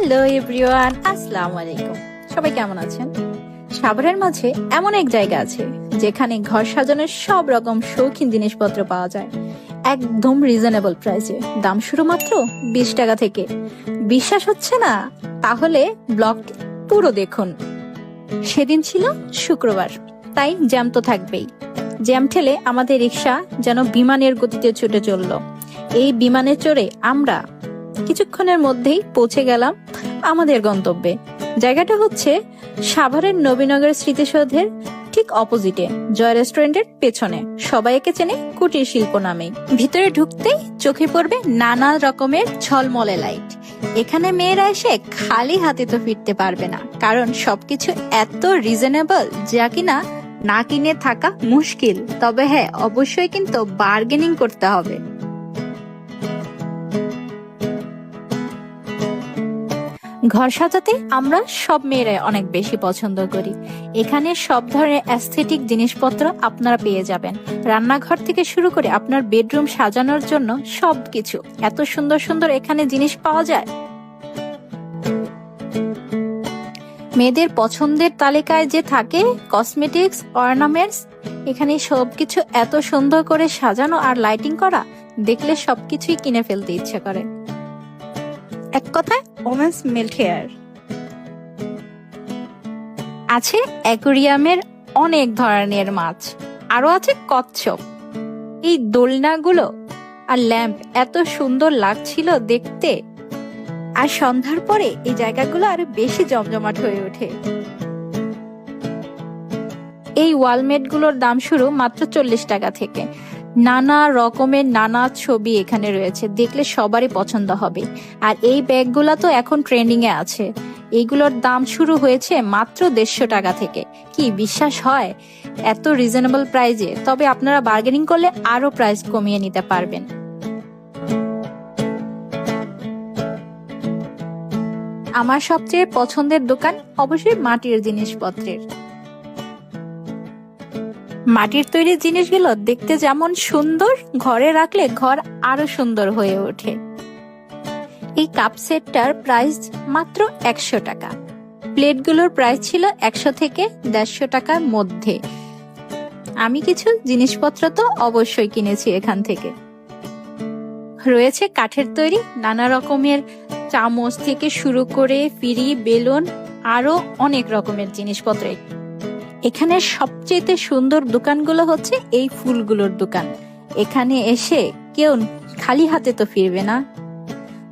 Hello everyone, আসসালামু আলাইকুম। সবাই কেমন আছেন? সাভারের মাঝে এমন এক জায়গা আছে, যেখানে ঘর সাজানোর সব রকম শৌখিন জিনিসপত্র পাওয়া যায়। একদম রিজনেবল প্রাইসে দাম শুরু মাত্র বিশ টাকা থেকে। বিশ্বাস হচ্ছে না? তাহলে ব্লগটি পুরো দেখুন। সেদিন ছিল শুক্রবার, তাই জ্যাম তো থাকবেই। জ্যাম ঠেলে আমাদের রিক্সা যেন বিমানের গতিতে ছুটে চলল। এই বিমানে চড়ে আমরা কিছুক্ষণের মধ্যেই পৌঁছে গেলাম আমাদের গন্তব্যে। জায়গাটা হচ্ছে সাভারের নবীনগর স্মৃতিসৌধের ঠিক অপোজিটে, জয় রেস্টুরেন্টের পেছনে। সবাই একে চেনে কুটির শিল্প নামে ভিতরে ঢুকতেই চোখে পড়বে নানা রকমের ঝলমলে লাইট। এখানে মেয়েরা এসে খালি হাতে তো ফিরতে পারবে না, কারণ সবকিছু এত রিজনেবল যা কিনা না কিনে থাকা মুশকিল। তবে হ্যাঁ অবশ্যই কিন্তু বার্গেনিং করতে হবে। ঘর সাজাতে আমরা সব মেয়েরাই অনেক বেশি পছন্দ করি। এখানে সব ধরনের অ্যাস্থেটিক জিনিসপত্র আপনারা পেয়ে যাবেন। রান্নাঘর থেকে শুরু করে আপনার বেডরুম সাজানোর জন্য সবকিছু। এত সুন্দর সুন্দর এখানে জিনিস পাওয়া যায়। মেয়েদের পছন্দের তালিকায় যে থাকে কসমেটিক্স অর্নামেন্টস এখানে সবকিছু এত সুন্দর করে সাজানো আর লাইটিং করা, দেখলে সবকিছুই কিনে ফেলতে ইচ্ছে করে। এক কথায় ওমেন্স মিল্ক হেয়ার। আছে অ্যাকোরিয়ামের অনেক ধরনের মাছ আরও আছে কচ্ছপ। এই দোলনাগুলো আর ল্যাম্প এত সুন্দর লাগছিল দেখতে, আর সন্ধ্যার পরে এই জায়গাগুলো আরও বেশি জমজমাট হয়ে ওঠে। এই ওয়ালমেটগুলোর দাম শুরু মাত্র চল্লিশ টাকা থেকে। নানা রকমের নানা ছবি এখানে রয়েছে। দেখলে সবারই পছন্দ হবে। আর এই ব্যাগগুলো তো এখন ট্রেন্ডিং এ আছে। এইগুলোর দাম শুরু হয়েছে মাত্র দেড়শো টাকা থেকে। কি বিশ্বাস হয়? এত রিজনেবল প্রাইজে তবে আপনারা বার্গেনিং করলে আরও প্রাইস কমিয়ে নিতে পারবেন। আমার সবচেয়ে পছন্দের দোকান অবশ্যই মাটির জিনিসপত্রের। মাটির তৈরি জিনিসগুলো দেখতে যেমন সুন্দর, ঘরে রাখলে ঘর আরও সুন্দর হয়ে ওঠে। এই কাপ সেটটার প্রাইস মাত্র একশো টাকা। প্লেটগুলোর প্রাইস ছিল একশো থেকে দেড়শো টাকার মধ্যে। আমি কিছু জিনিসপত্র তো অবশ্যই কিনেছি এখান থেকে। রয়েছে কাঠের তৈরি নানা রকমের চামচ থেকে শুরু করে ফিরি, বেলুন, আরও অনেক রকমের জিনিসপত্র। এখানে সবচেয়ে সুন্দর দোকানগুলো হচ্ছে এই ফুলগুলোর দোকান। এখানে এসে কেউ খালি হাতে তো ফিরবে না।